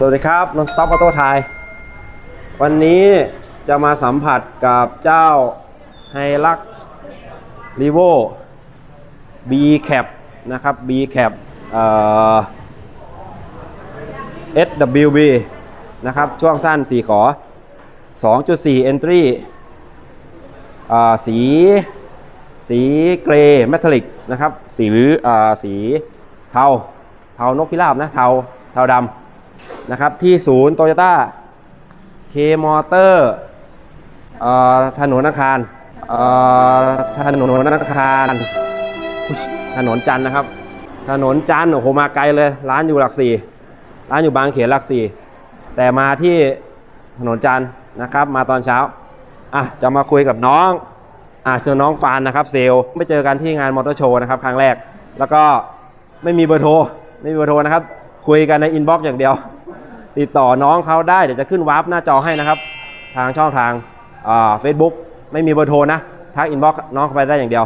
สวัสดีครับนนสต็อปออโต้ไทย วันนี้จะมาสัมผัสกับเจ้าไฮลักรีโว B Cap นะครับ B Cap เอ่อ SWB นะครับ ช่วงสั้น 4 ขอ 2.4 Entry อ่าสี สีเกรย์เมทัลลิกนะครับ สีอ่าสีเทา เทานกพิราบนะ เทา เทาดำ นะครับ ที่ศูนย์โตโยต้าเคมอเตอร์ถนนอาคารถนนอาคาร ถนนจันนะครับ ถนนจันโอ้โหมาไกลเลย ร้านอยู่หลักสี่ร้านอยู่บางเขนหลักสี่แต่มาที่ถนนจันนะครับ มาตอนเช้าอะจะมาคุยกับน้องอะเจอน้องฟานนะครับ เซลล์ไปเจอกันที่งานมอเตอร์โชว์นะครับ ครั้งแรก แล้วก็ไม่มีเบอร์โทรไม่มีเบอร์โทรนะครับ คุยกันในอินบ็อกซ์อย่างเดียว ติดต่อน้องเขาได้เดี๋ยวจะขึ้นวาร์ปหน้าจอให้นะครับ ทางช่องทางเฟซบุ๊กไม่มีเบอร์โทรนะทักอินบ็อกซ์น้องเข้าไปได้อย่างเดียว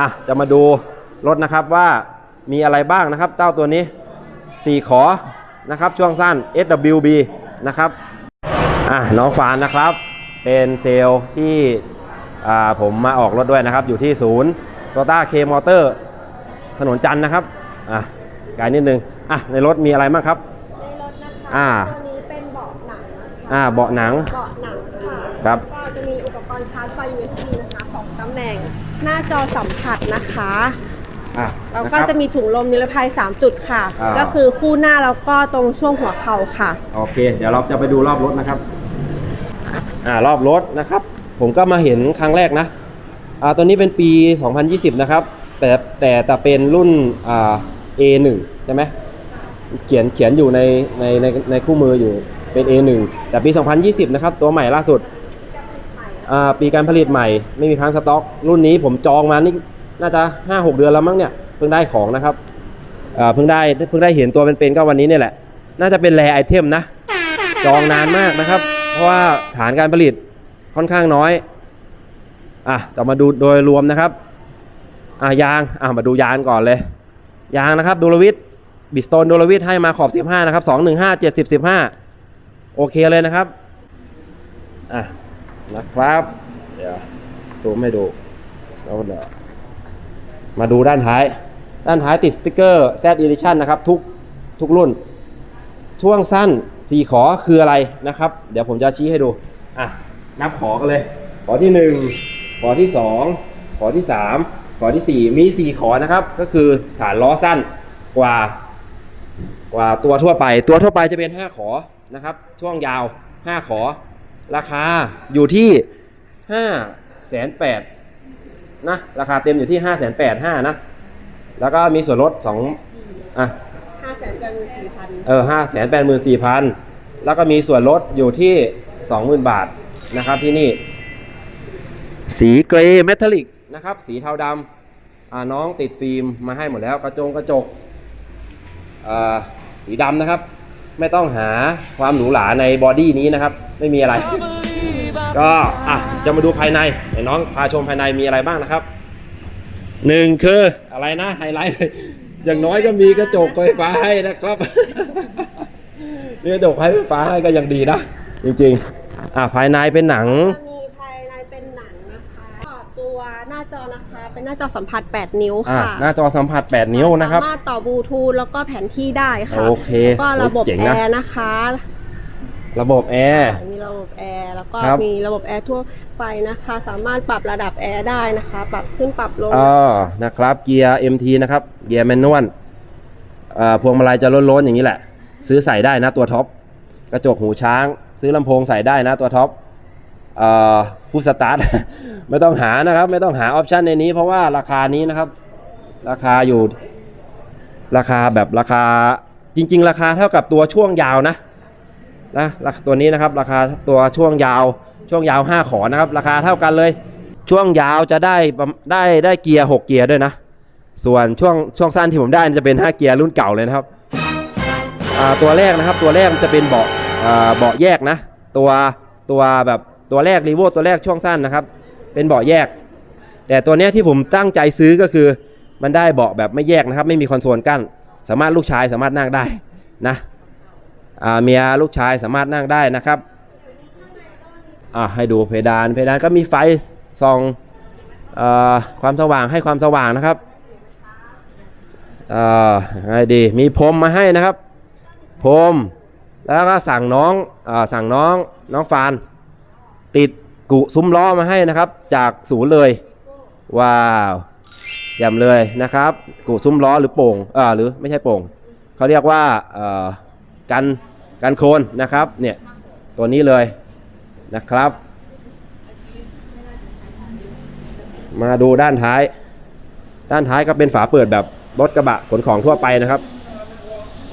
อะจะมาดูรถนะครับว่ามีอะไรบ้างนะครับเจ้าตัวนี้ 4 ขอนะครับช่วงสั้น SWB นะครับอะน้องฟานนะครับเป็นเซลล์ที่อ่าผมมาออกรถด้วยนะครับ อยู่ที่ศูนย์โตต้าเคมอเตอร์ถนนจันนะครับอะไกลนิดนึง อะในรถมีอะไรบ้างครับ ในรถนะคะอ่า ตัวนี้เป็นเบาะหนังนะคะอ่าเบาะหนัง เบาะหนังค่ะครับ ก็จะมีอุปกรณ์ชาร์จไฟ USB นะคะสองตำแหน่ง หน้าจอสัมผัสนะคะอะแล้วนคก็รับจะมีถุงลมนิรภัย 3 จุดค่ะ อ่า ก็คือคู่หน้าแล้วก็ตรงช่วงหัวเข่าค่ะ โอเค เดี๋ยวเราจะไปดูรอบรถนะครับ อ่ารอบรถนะครับ ผมก็มาเห็นครั้งแรกนะ อ่าตัวนี้เป็นปี 2020 นะครับ แต่แต่แต่เป็นรุ่นอ่า A1 ใช่ไหม เขียนเขียนอยู่ในในในในคู่มืออยู่เป็น A1 แต่ปี 2020 นะครับ ตัวใหม่ล่าสุดอ่าปีการผลิตใหม่ไม่มีค้างสต็อก รุ่นนี้ผมจองมานี่น่าจะ 5-6 เดือนแล้วมั้งเนี่ยเพิ่งได้ของนะครับอ่าเพิ่งได้เพิ่งได้เห็นตัวเป็นๆก็วันนี้เนี่ยแหละ น่าจะเป็นแรไอเทมนะ จองนานมากนะครับ เพราะว่าฐานการผลิตค่อนข้างน้อยอะจะมาดูโดยรวมนะครับอะยางอะมาดูยางก่อนเลย ยางนะครับดูลวิท บิสโตนโดลวิทให้มาขอบ 15 นะครับ 215 70 15 โอเคเลยนะครับ อะ นะครับ เดี๋ยวซูมให้ดูแล้วเดี๋ยวมาดูด้านท้าย ด้านท้ายติดสติกเกอร์ Z Edition นะครับ ทุกทุกรุ่น ช่วงสั้นสี่ขอคืออะไรนะครับ เดี๋ยวผมจะชี้ให้ดู อะ นับขอกันเลย ขอที่ 1 ขอที่ 2 ขอที่ 3 ขอที่ 4 มี 4 ขอนะครับ ก็คือฐานล้อสั้นกว่า กว่าตัวทั่วไป ตัวทั่วไปจะเป็น 5 ขอนะครับ ช่วงยาว 5 ขอ ราคาอยู่ที่5แสนแปดนะ ราคาเต็มอยู่ที่5แสนแปดห้านะ แล้วก็มีส่วนลด2อะ5 8 4 0 0 0เออห้าแสนแปดหมื่นสี่พันแล้วก็มีส่วนลดอยู่ที่สองหมื่นบาทนะครับที่นี่ สีเกรย์เมทัลลิกนะครับ สีเทาดำอ่าน้องติดฟิล์มมาให้หมดแล้ว กระจงกระจกอ่า สีดำนะครับ ไม่ต้องหาความหรูหราในบอดี้นี้นะครับ ไม่มีอะไร ก็อะจะมาดูภายในไหนน้องพาชมภายในมีอะไรบ้างนะครับหนึ่งคืออะไรนะไฮไลท์เลยอย่างน้อยก็มีกระจกไฟฟ้าให้นะครับมีกระจกไฟฟ้าให้ก็ยังดีนะจริงๆ อะภายในเป็นหนังจะมีภายในเป็นหนังนะคะก็ตัวหน้าจอนะคะ เป็นหน้าจอสัมผัส 8 นิ้วอะค่ะหน้าจอสัมผัส 8 นิ้วนะครับ สามารถต่อบลูทูธแล้วก็แผนที่ได้ค่ะโอเคแล้วก็ระบบเจ๋งแอนะ ร์นะคะระบบแอร์ มีระบบแอร์แล้วก็ครับ มีระบบแอร์ทั่วไปนะคะ สามารถปรับระดับแอร์ได้นะคะ ปรับขึ้นปรับลงอ๋อนะครับ เกียร์ MT นะครับ เกียร์แมนนวลเอ่อพวงมาลัยจะล้นๆอย่างนี้แหละ ซื้อใส่ได้นะตัวท็อป กระจกหูช้าง ซื้อลำโพงใส่ได้นะตัวท็อปเอ่อ ผู้สตาร์ทไม่ต้องหานะครับ ไม่ต้องหาออปชันในนี้ เพราะว่าราคานี้นะครับ ราคาอยู่ราคาแบบราคาจริง ๆ ราคาเท่ากับตัวช่วงยาวนะนะตัวนี้นะครับราคาตัวช่วงยาวช่วงยาว 5 ขอนะครับ ราคาเท่ากันเลย ช่วงยาวจะได้ได้ได้เกียร์ 6 เกียร์ด้วยนะ ส่วนช่วงช่วงสั้นที่ผมได้จะเป็น 5 เกียร์รุ่นเก่าเลยนะครับตัวแรกนะครับตัวแรกมันจะเป็นเบาะเบาะแยกนะ ตัวตัวแบบ ตัวแรกรีโวตัวแรกช่วงสั้นนะครับ เป็นเบาะแยก แต่ตัวนี้ที่ผมตั้งใจซื้อก็คือ มันได้เบาะแบบไม่แยกนะครับ ไม่มีคอนโซลกั้น สามารถลูกชายสามารถนั่งได้นะเมียลูกชายสามารถนั่งได้นะครับให้ดูเพดานเพดานก็มีไฟส่องอความสว่างให้ความสว่างนะครับไงดีมีพรมมาให้นะครับพรมแล้วก็สั่งน้องอสั่งน้องน้องฟาน ติดกุซุ้มล้อมาให้นะครับ จากศูนย์เลย ว้าวยำเลยนะครับ กุซุ้มล้อหรือโป่งอ่าหรือไม่ใช่โป่งเขาเรียกว่าเอ่อกันกันโคลนนะครับเนี่ยตัวนี้เลยนะครับ มาดูด้านท้าย ด้านท้ายก็เป็นฝาเปิดแบบรถกระบะขนของทั่วไปนะครับ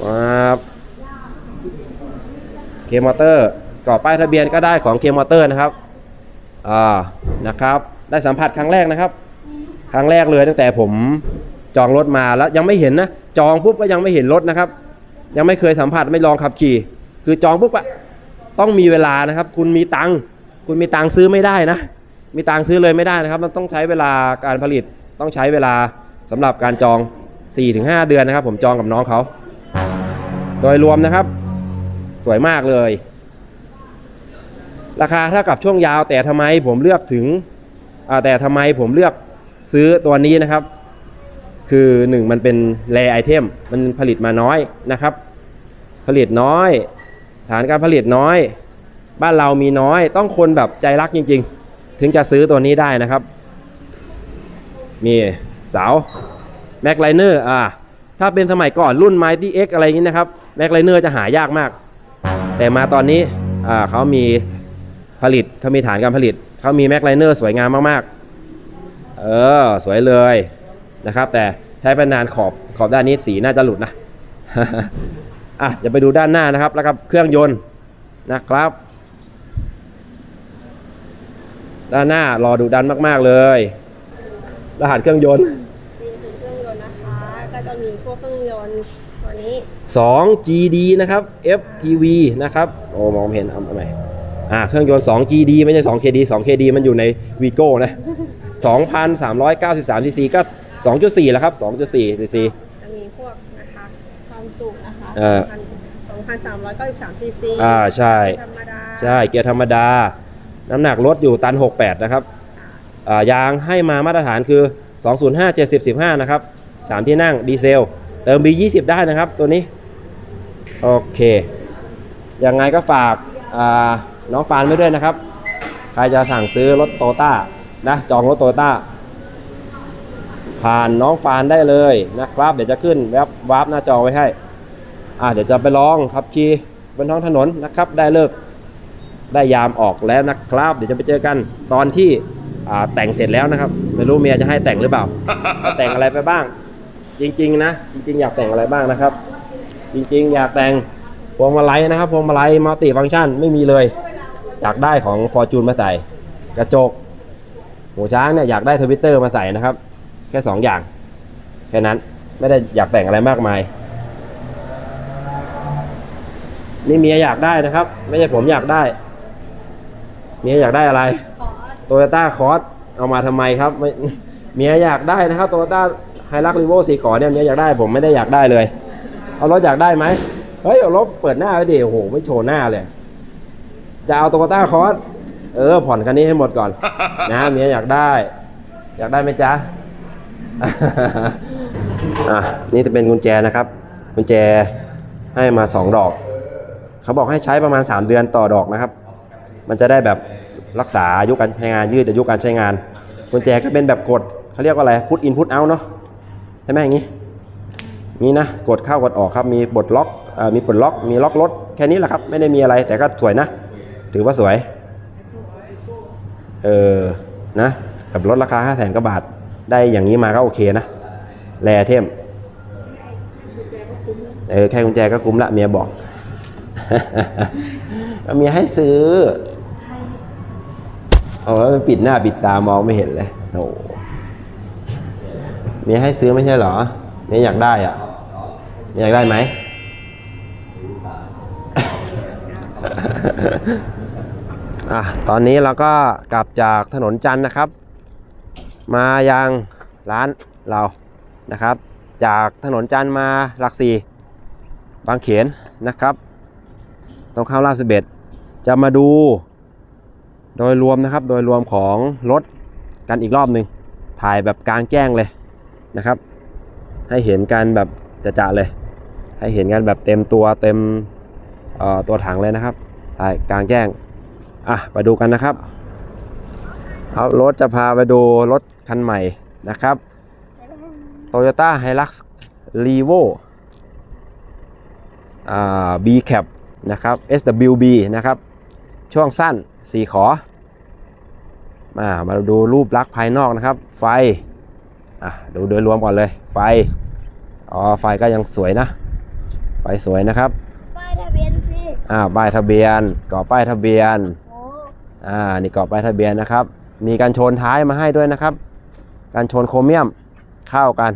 ครับเคมอเตอร์ ก่อป้ายทะเบียนก็ได้ของเคมอเตอร์นะครับอ่านะครับได้สัมผัสครั้งแรกนะครับ ครั้งแรกเลยตั้งแต่ผมจองรถมาแล้วยังไม่เห็นนะจองปุ๊บก็ยังไม่เห็นรถนะครับ ยังไม่เคยสัมผัสไม่ลองขับขี่ คือจองปุ๊บอะต้องมีเวลานะครับ คุณมีตังคุณมีตังซื้อไม่ได้นะ มีตังซื้อเลยไม่ได้นะครับมันต้องใช้เวลาการผลิตต้องใช้เวลาสำหรับการจอง 4-5 เดือนนะครับ ผมจองกับน้องเขา โดยรวมนะครับ สวยมากเลย ราคาเท่ากับช่วงยาว แต่ทำไมผมเลือกถึงอ่าแต่ทำไมผมเลือกซื้อตัวนี้นะครับ คือ 1 มันเป็นแรไอเทมมันผลิตมาน้อยนะครับ ผลิตน้อย ฐานการผลิตน้อย บ้านเรามีน้อยต้องคนแบบใจรักจริง ๆ ถึงจะซื้อตัวนี้ได้นะครับ มีเสาแม็กไลเนอร์อ่าถ้าเป็นสมัยก่อนรุ่น Mighty X อะไรอย่างนี้นะครับแม็กไลเนอร์จะหายากมาก แต่มาตอนนี้อ่าเขามี ผลิตเขามีฐานการผลิต เขามีแม็กไลเนอร์สวยงามมากๆ เออ สวยเลยนะครับ แต่ใช้ไปนานขอบขอบด้านนี้สีน่าจะหลุดนะอะจะไปดูด้านหน้านะครับ แล้วก็เครื่องยนต์นะครับ ด้านหน้ารอดูดันมาก ๆ เลยรหัสเครื่องยนต์นี่คือเครื่องยนต์นะคะ ก็จะมีพวกเครื่องยนต์ตัวนี้ 2 GD นะครับ FTV นะครับ โอ้มองไม่เห็นเอาใหม่ อ่าเครื่องยนต์ 2 GD ไม่ใช่ 2 KD 2 KD มันอยู่ใน Vigo นะ 2,393 cc ก็ 2.4 แล้วครับ 2.4 cc จะมีพวกนะคะความจุนะคะเออ2,393ซีซีอ่าใช่ธรรมดาใช่เกียร์ธรรมดา น้ำหนักรถอยู่ตัน 68 นะครับอ่ายางให้มามาตรฐานคือ 205 70 15 นะครับ 3 ที่นั่งดีเซล เติม B20 ได้นะครับตัวนี้ โอเค ยังไงก็ฝากอ่า น้องฟานไว้ด้วยนะครับ ใครจะสั่งซื้อรถโตต้านะจองรถโตต้าผ่านน้องฟานได้เลยนะครับ เดี๋ยวจะขึ้นแว็บวาร์ปหน้าจอไว้ให้อ่าเดี๋ยวจะไปลองขับขี่บนท้องถนนนะครับ ได้เลิกได้ยามออกแล้วนะครับ เดี๋ยวจะไปเจอกันตอนที่แต่งเสร็จแล้วนะครับ ไม่รู้เมียจะให้แต่งหรือเปล่าแต่งอะไรไปบ้าง จริง ๆ นะ จริง ๆ อยากแต่งอะไรบ้างนะครับ จริง ๆ อยากแต่ง พวงมาลัยนะครับพวงมาลัยมัลติฟังก์ชันไม่มีเลยอยากได้ของ Fortune มาใส่ กระจกหูช้างเนี่ยอยากได้ทวิตเตอร์มาใส่นะครับ แค่สองอย่าง แค่นั้นไม่ได้อยากแต่งอะไรมากมาย นี่เมียอยากได้นะครับ ไม่ใช่ผมอยากได้ เมียอยากได้อะไรโตโยต้าคอร์สเอามาทำไมครับไม่เมียอยากได้นะครับโตโยต้าไฮรักรีโวสีขอเนี่ยเมียอยากได้ผมไม่ได้อยากได้เลย เอารถอยากได้ไหม เฮ้ยเอาเปิดหน้าไว้ดิโอ้โหไม่โชว์หน้าเลย จะเอาโตโยต้าคอสเออ ผ่อนคันนี้ให้หมดก่อน นะเมียอยากได้ อยากได้ไหมจ๊ะอะนี่จะเป็นกุญแจนะครับ กุญแจให้มาสองดอก เขาบอกให้ใช้ประมาณ 3 เดือนต่อดอกนะครับ มันจะได้แบบรักษาอายุการใช้งานยืดอายุการใช้งาน กุญแจก็เป็นแบบกดเขาเรียกว่าอะไรพุทอินพุตเอาเนาะใช่ไหมอย่างนี้ มีนะกดเข้ากดออกครับมีปลดล็อก มีปลดล็อกมีล็อกรถแค่นี้แหละครับ ไม่ได้มีอะไรแต่ก็สวยนะ ถือว่าสวย เออนะกับรถราคา5 0 0แสนกว่าบาท ได้อย่างนี้มาก็โอเคนะ แรเทมเออแค่กุญแจก็คุ้มละเมียบอกเมียให้ซื้อโอ้ยมันปิดหน้าปิดตามองไม่เห็นเลยโอ้โหเมียให้ซื้อไม่ใช่เหรอเมียอยากได้อะอยากได้ไหม อะตอนนี้เราก็กลับจากถนนจันนะครับ มายังร้านเรานะครับ จากถนนจันมาหลักสี่บางเขนนะครับ ตรงข้ามลาดสิบเอ็ดจะมาดูโดยรวมนะครับ โดยรวมของรถกันอีกรอบหนึ่งถ่ายแบบกลางแจ้งเลยนะครับ ให้เห็นกันแบบจะๆเลย ให้เห็นกันแบบเต็มตัวเต็มตัวถังเลยนะครับ ถ่ายกลางแจ้งอะไปดูกันนะครับเอารถจะพาไปดูรถคันใหม่นะครับ Toyota Hilux Revo อ่า B Cap นะครับ SWB นะครับ ช่วงสั้น 4 ขอ มามาดูรูปลักษณ์ภายนอกนะครับ ไฟอะดูโดยรวมก่อนเลยไฟ อ๋อ ไฟก็ยังสวยนะ ไฟสวยนะครับ ป้ายทะเบียนสิ อ่าป้ายทะเบียนก่อป้ายทะเบียนโอ้อ่านี่กรอบป้ายทะเบียนนะครับ มีการชนท้ายมาให้ด้วยนะครับ การชนโครเมียมเข้ากัน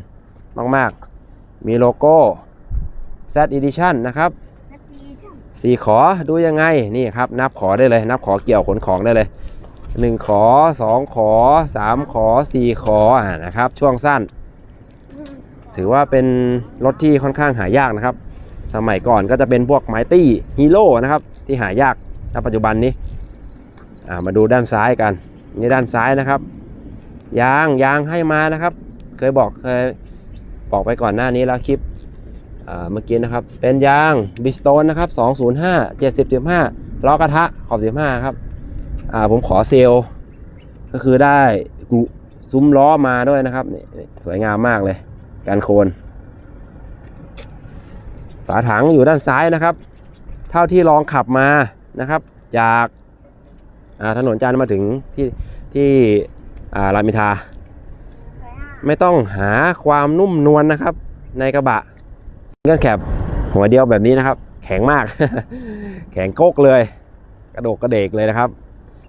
มากๆ มีโลโก้ Z Edition นะครับสตีจังสี่ขอดูยังไงนี่ครับ นับขอได้เลย นับขอเกี่ยวขนของได้เลย1ขอ2ขอ3ขอ4ขออ่านะครับ ช่วงสั้น ถือว่าเป็นรถที่ค่อนข้างหายากนะครับ สมัยก่อนก็จะเป็นพวกไมตี้ฮีโร่นะครับที่หายากณปัจจุบันนี้ามาดูด้านซ้ายกันนี่ด้านซ้ายนะครับ ยางยางให้มานะครับ เคยบอกเคยบอกไปก่อนหน้านี้แล้วคลิปเมื่อกี้นะครับ เป็นยางบิสโตนนะครับ205 70 15ล้อกระทะขอบ 15 ครับผมขอเซลก็คือได้กุซุ้มล้อมาด้วยนะครับนี่สวยงามมากเลยการโคนาถังอยู่ด้านซ้ายนะครับ เท่าที่ลองขับมานะครับ จากอ่าถนนจันทร์มาถึงที่ที่อ่ารามอินทราไม่ต้องหาความนุ่มนวลนะครับ ในกระบะซิงเกิลแคปหัวเดียวแบบนี้นะครับ แข็งมาก แข็งโกกเลย กระโดกกระเดกเลยนะครับ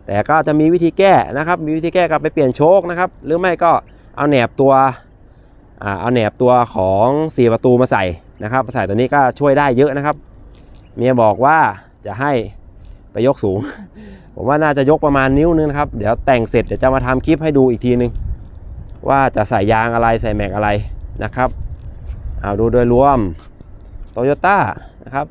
แต่ก็จะมีวิธีแก้นะครับ มีวิธีแก้ก็ไปเปลี่ยนโชคนะครับ หรือไม่ก็เอาแหนบตัวอ่าเอาแหนบตัวของ4ประตูมาใส่ นะครับใส่ตัวนี้ก็ช่วยได้เยอะนะครับ เมียบอกว่าจะให้ไปยกสูง ผมว่าน่าจะยกประมาณนิ้วนึงนะครับ เดี๋ยวแต่งเสร็จเดี๋ยวจะมาทำคลิปให้ดูอีกทีนึง ว่าจะใส่ยางอะไรใส่แม็กอะไรนะครับเอาดูโดยรวมโตโยต้านะครับ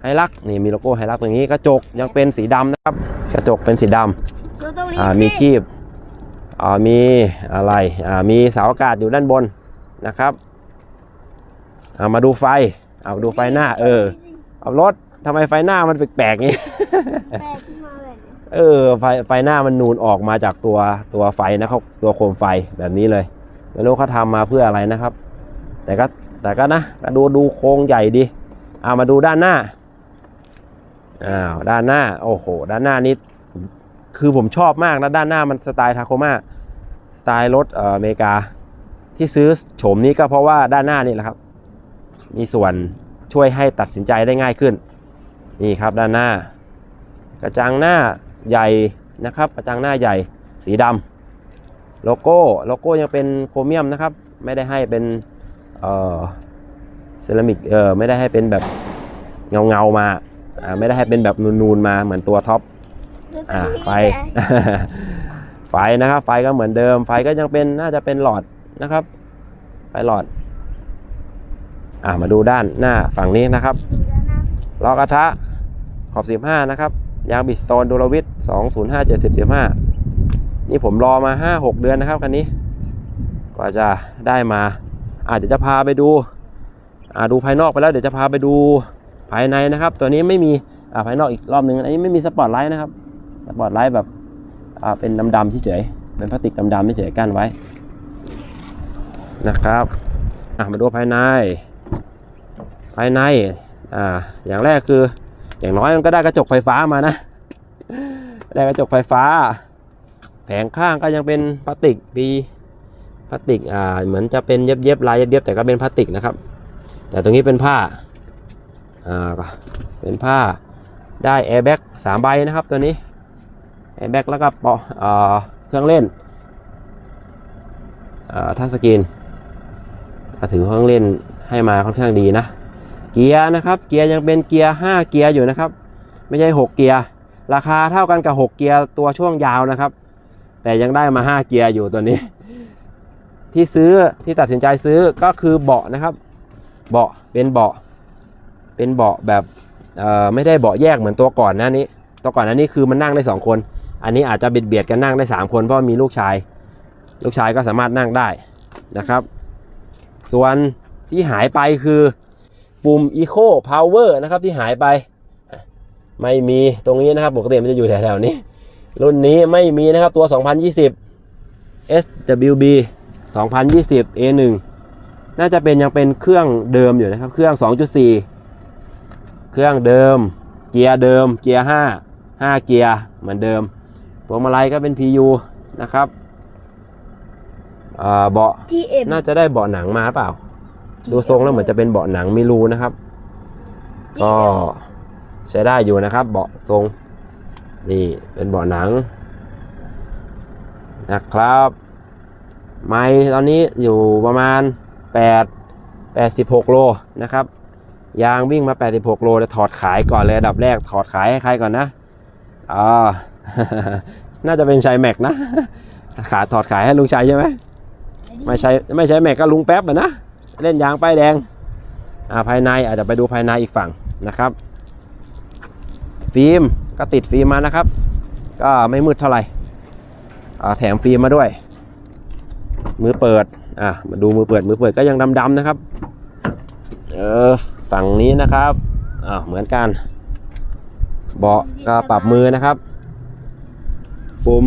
ไฮลักนี่มีโลโก้ไฮลักตรงนี้กระจกยังเป็นสีดำนะครับ กระจกเป็นสีดำดูตรงนี้อ่าสิมีคีบอ่ามีอะไรอ่ามีเสาอากาศอยู่ด้านบนนะครับ อ่ามาดูไฟ เอามาดูไฟหน้า เออ เอารถทำไมไฟหน้ามันแปลกๆงี้แปลกขึ้นมาแบบนี้เออไฟไฟหน้ามันนูนออกมาจากตัวตัวไฟนะครับตัวโคมไฟแบบนี้เลยไม่รู้เขาทำมาเพื่ออะไรนะครับ แต่ก็แต่ก็นะก็ดูดูโครงใหญ่ดีเอามาดูด้านหน้าอ้าวด้านหน้าโอ้โหด้านหน้านี้คือผมชอบมากนะด้านหน้ามันสไตล์ทาโคมาสไตล์รถเอ่ออเมริกา ที่ซื้อโฉมนี้ก็เพราะว่าด้านหน้านี่แหละครับ มีส่วนช่วยให้ตัดสินใจได้ง่ายขึ้น นี่ครับด้านหน้า กระจังหน้าใหญ่นะครับกระจังหน้าใหญ่สีดำโลโก้โลโก้ยังเป็นโครเมียมนะครับ ไม่ได้ให้เป็นเอ่อเซรามิกเออไม่ได้ให้เป็นแบบเงาเงาๆมาอ่าไม่ได้ให้เป็นแบบนูนๆมาเหมือนตัวท็อปดูตรอ่างนี้ไฟนะไฟนะครับไฟก็เหมือนเดิม ไฟก็ยังเป็นน่าจะเป็นหลอดนะครับ ไฟหลอด อ่ามาดูด้านหน้าฝั่งนี้นะครับล้อกระทะขอบ 15 นะครับ ยางบิสโตนดูลวิท205 70 15 นี่ผมรอมา 5-6 เดือนนะครับคันนี้ กว่าจะได้มา อาเดี๋ยวจะพาไปดูอ่าดูภายนอกไปแล้วเดี๋ยวจะพาไปดูภายในนะครับ ตัวนี้ไม่มีอ่าภายนอกอีกรอบหนึ่งอันนี้ไม่มีสปอตไลท์นะครับสปอตไลท์แบบอ่าเป็นดำๆเฉยๆเป็นพลาสติกดำๆเฉยๆกั้นไว้นะครับอะมาดูภายใน ภายในอ่าอย่างแรกคือ อย่างน้อยมันก็ได้กระจกไฟฟ้ามานะ ได้กระจกไฟฟ้า แผงข้างก็ยังเป็นพลาสติกปีพลาสติกอ่าเหมือนจะเป็นเย็บๆลายเย็บๆแต่ก็เป็นพลาสติกนะครับ แต่ตรงนี้เป็นผ้าอ่าเป็นผ้าได้แอร์แบ็กสามใบนะครับตัวนี้แอร์แบ็กแล้วก็ปออ่าเครื่องเล่นอ่าทัชสกรีนถือเครื่องเล่นให้มาค่อนข้างดีนะ เกียร์นะครับ เกียร์ยังเป็นเกียร์ 5 เกียร์อยู่นะครับ ไม่ใช่ 6 เกียร์ ราคาเท่ากันกับ 6 เกียร์ตัวช่วงยาวนะครับ แต่ยังได้มา 5 เกียร์อยู่ตัวนี้ ที่ซื้อที่ตัดสินใจซื้อก็คือเบาะนะครับ เบาะเป็นเบาะ เป็นเบาะแบบเอ่อไม่ได้เบาะแยกเหมือนตัวก่อนหนะนี้ ตัวก่อนหนั้นนี้คือมันนั่งได้สองคน อันนี้อาจจะเบียดเบียดกันนั่งได้สามคนเพราะมีลูกชาย ลูกชายก็สามารถนั่งได้นะครับ ส่วนที่หายไปคือ ปุ่ม Eco Power นะครับที่หายไปไม่มีตรงนี้นะครับปกติมันจะอยู่แถวๆนี้ รุ่นนี้ไม่มีนะครับตัว 2020 SWB 2020 A1 น่าจะเป็นยังเป็นเครื่องเดิมอยู่นะครับ เครื่อง 2.4 เครื่องเดิม เกียร์เดิม เกียร์ 5 5 เกียร์เหมือนเดิมพวงมาลัยก็เป็น PU นะครับอ่าเบาะ GM น่าจะได้เบาะหนังมาเปล่า ดูทรงแล้วเหมือนจะเป็นเบาะหนังมีรูนะครับ ก็ใช้ได้อยู่นะครับ เบาะทรง นี่เป็นเบาะหนัง นะครับ ไม้ตอนนี้อยู่ประมาณ 8 86 โลนะครับ ยางวิ่งมา 86 โลจะถอดขายก่อนเลยอันดับแรกถอดขายให้ใครก่อนนะอ๋อน่าจะเป็นชัยแม็กนะ ขาถอดขายให้ลุงชัยใช่ไหมไม่ใช่ไม่ใช่แม็กก็ลุงแป๊บอะนะ เล่นยางป้ายแดงอ่าภายในอาจจะไปดูภายในอีกฝั่งนะครับ ฟิล์มก็ติดฟิล์มมานะครับ ก็ไม่มืดเท่าไหร่อ่าแถมฟิล์มมาด้วย มือเปิดอะมาดูมือเปิดมือเปิดก็ยังดำๆนะครับเออฝั่งนี้นะครับอ่าเหมือนกัน เบาะก็ปรับมือนะครับปุ่ม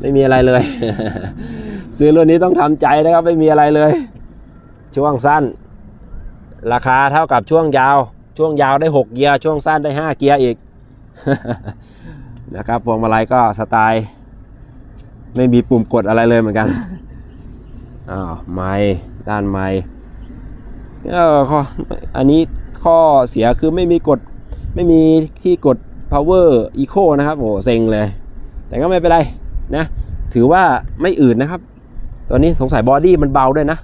ไม่มีอะไรเลย ซื้อรุ่นนี้ต้องทำใจนะครับ ไม่มีอะไรเลย ช่วงสั้น ราคาเท่ากับช่วงยาว ช่วงยาวได้ 6 เกียร์ ช่วงสั้นได้ 5 เกียร์อีกนะครับพวงมาลัยก็สไตล์ ไม่มีปุ่มกดอะไรเลยเหมือนกันอ้าวไม้ด้านไม้เออข้ออันนี้ข้อเสียคือไม่มีกดไม่มีที่กด power eco นะครับโอ้เซ็งเลย แต่ก็ไม่เป็นไรนะ ถือว่าไม่อื่นนะครับ ตัวนี้สงสัยบอดี้มันเบาด้วยนะ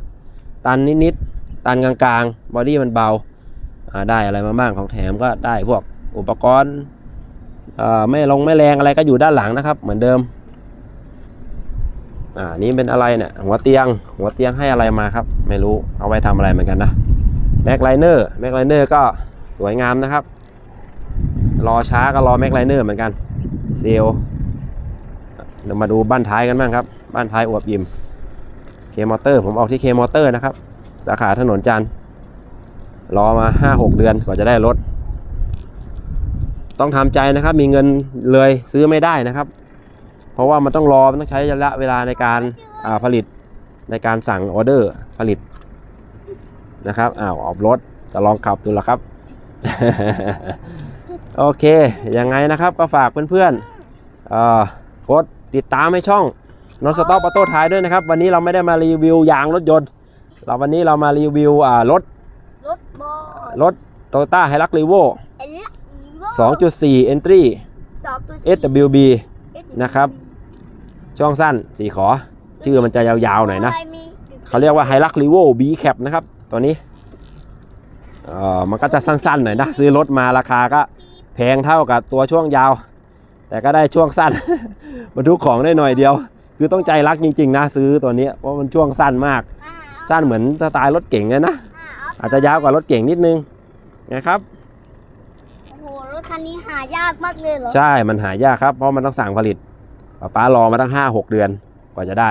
ตันนิดๆ ตันกลางๆ บอดี้มันเบา ได้อะไรมาบ้างของแถมก็ได้พวกอุปกรณ์ไม่ลงไม่แรงอะไรก็อยู่ด้านหลังนะครับ เหมือนเดิม อ่า นี่เป็นอะไรเนี่ย หัวเตียง หัวเตียงให้อะไรมาครับ ไม่รู้ เอาไว้ทำอะไรเหมือนกันนะแม็กไลเนอร์ แม็กไลเนอร์ก็สวยงามนะครับ รอช้าก็รอแม็กไลเนอร์เหมือนกัน เซลเดี๋ยวมาดูบ้านท้ายกันบ้างครับ บ้านท้ายอวบอิ่ม เคมอเตอร์ผมออกที่เคมอเตอร์นะครับ สาขาถนนจันทร์รอมา5-6เดือนกว่าจะได้รถ ต้องทำใจนะครับ มีเงินเลยซื้อไม่ได้นะครับ เพราะว่ามันต้องรอมันต้องใช้ระยะเวลาในการาผลิตในการสั่งออเดอร์ผลิตนะครับอ้าวออกรถจะลองขับดูละครับ โอเคยังไงนะครับก็ฝากเพื่อนๆกดติดตามให้ช่อง น n สต็อปออโต้ท้ายด้วยนะครับ วันนี้เราไม่ได้มารีวิวยางรถยนต์ เราวันนี้เรามารีวิวอ่ารถรถบอลรถ Toyota Hilux Revo เอ็นละอีโว2.4 Entry สองตัว SWB นะครับ ช่วงสั้นสีขอ ชื่อมันจะยาวๆหน่อยนะ เขาเรียกว่า Hilux Revo B Cap นะครับ ตัวนี้เอ่อมันก็จะสั้นๆหน่อยนะ ซื้อรถมาราคาก็แพงเท่ากับตัวช่วงยาว แต่ก็ได้ช่วงสั้นบรรทุกของได้หน่อยเดียว คือต้องใจรักจริง ๆ นะซื้อตัวนี้เพราะมันช่วงสั้นมาก สั้นเหมือนสไตล์รถเก่งเลยนะ อาจจะยาวกว่ารถเก่งนิดนึงนะครับโอ้โหรถคันนี้หายากมากเลยเหรอ ใช่ มันหายากครับ เพราะมันต้องสั่งผลิตป้าป้ารอมาตั้ง5 6เดือนกว่าจะได้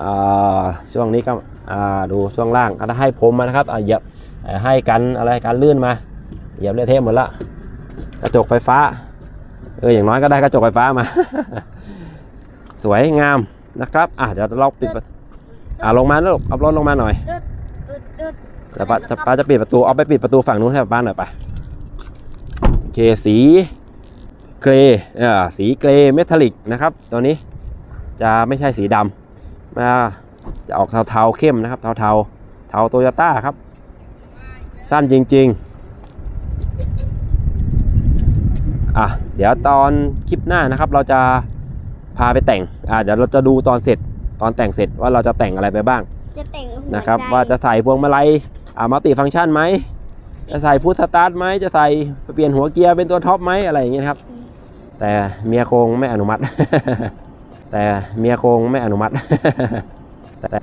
อ่าช่วงนี้ก็อ่าดูช่วงล่างก็ได้ให้ผมมานะครับอ่าเหยียบอ่าให้กันอะไรกันลื่นมาเหยียบเละเทะหมดละกระจกไฟฟ้าเอออย่างน้อยก็ได้กระจกไฟฟ้ามา สวยงามนะครับอะเดี๋ยวเราปิดประอ่าลงมาแล้วลูกเอารถลงมาหน่อยอึดอึดอึดแล้วป้าจะป้าจะปิดประตูเอาไปปิดประตูฝั่งนู้นให้ป้าหน่อยไปโอเคสีเกรย์เอ่อสีเกรย์เมทัลลิกนะครับตัวนี้จะไม่ใช่สีดำมาจะออกเทาๆเข้มนะครับ เทาๆเทาโตโยต้าครับ สั้นจริง ๆ อะเดี๋ยวตอนคลิปหน้านะครับเราจะ พาไปแต่งอะเดี๋ยวเราจะดูตอนเสร็จตอนแต่งเสร็จว่าเราจะแต่งอะไรไปบ้างจะแต่งหัวนะครับ ใจว่าจะใส่พวงมาลัยอ่ามัลติฟังก์ชันไหมจะใส่พุทสตาร์ทไหมจะใส่เปลี่ยนหัวเกียร์เป็นตัวท็อปไหมอะไรอย่างเงี้ยครับ แต่เมียคงไม่อนุมัติ แต่เมียคงไม่อนุมัติ แต่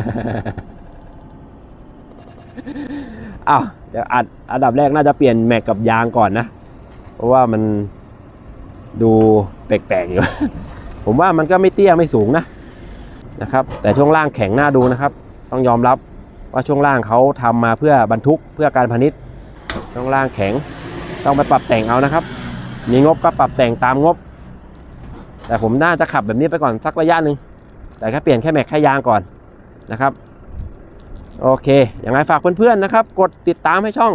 อ้าวเดี๋ยวอัดอันดับแรกน่าจะเปลี่ยนแม็กกับยางก่อนนะ เพราะว่ามันดูแปลกๆอยู่ ผมว่ามันก็ไม่เตี้ยไม่สูงนะนะครับ แต่ช่วงล่างแข็งหน้าดูนะครับ ต้องยอมรับว่าช่วงล่างเขาทำมาเพื่อบรรทุกเพื่อการพาณิชย์ช่วงล่างแข็งต้องไปปรับแต่งเอานะครับ มีงบก็ปรับแต่งตามงบ แต่ผมน่าจะขับแบบนี้ไปก่อนสักระยะหนึ่งแต่แค่เปลี่ยนแค่แม็กแค่ยางก่อนนะครับ โอเค อย่างไรฝากเพื่อนๆนะครับ กดติดตามให้ช่อง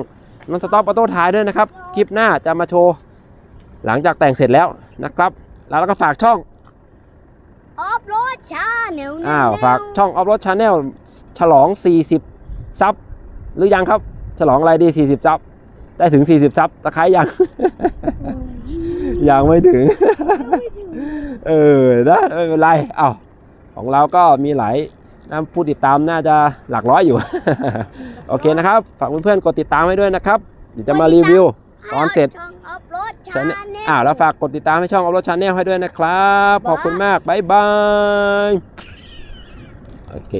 นนสต็อปออโต้ทายด้วยนะครับ คลิปหน้าจะมาโชว์ หลังจากแต่งเสร็จแล้วนะครับ แล้วเราก็ฝากช่องออฟโรดชาแนวอ้าวฝากช่องออฟรถชาแนลฉลอง 40 ซับหรือยังครับ ฉลองอะไรดี 40 ซับได้ถึง 40 ซับตะไคร้ยัง ยังไม่ถึง เออนะไม่เป็นไร เอ้าของเราก็มีหลาย นะผู้ติดตามน่าจะหลักร้อยอยู่ โอเคนะครับ ฝากเพื่อนๆกดติดตามให้ด้วยนะครับ เดี๋ยวจะมารีวิวตอนเสร็จช่องออฟโรดชาชาแนลแนลอ่าแล้วฝากกดติดตามให้ช่องออฟรถชาแนลให้ด้วยนะครับ ขอบคุณมาก บ๊ายบาย โอเค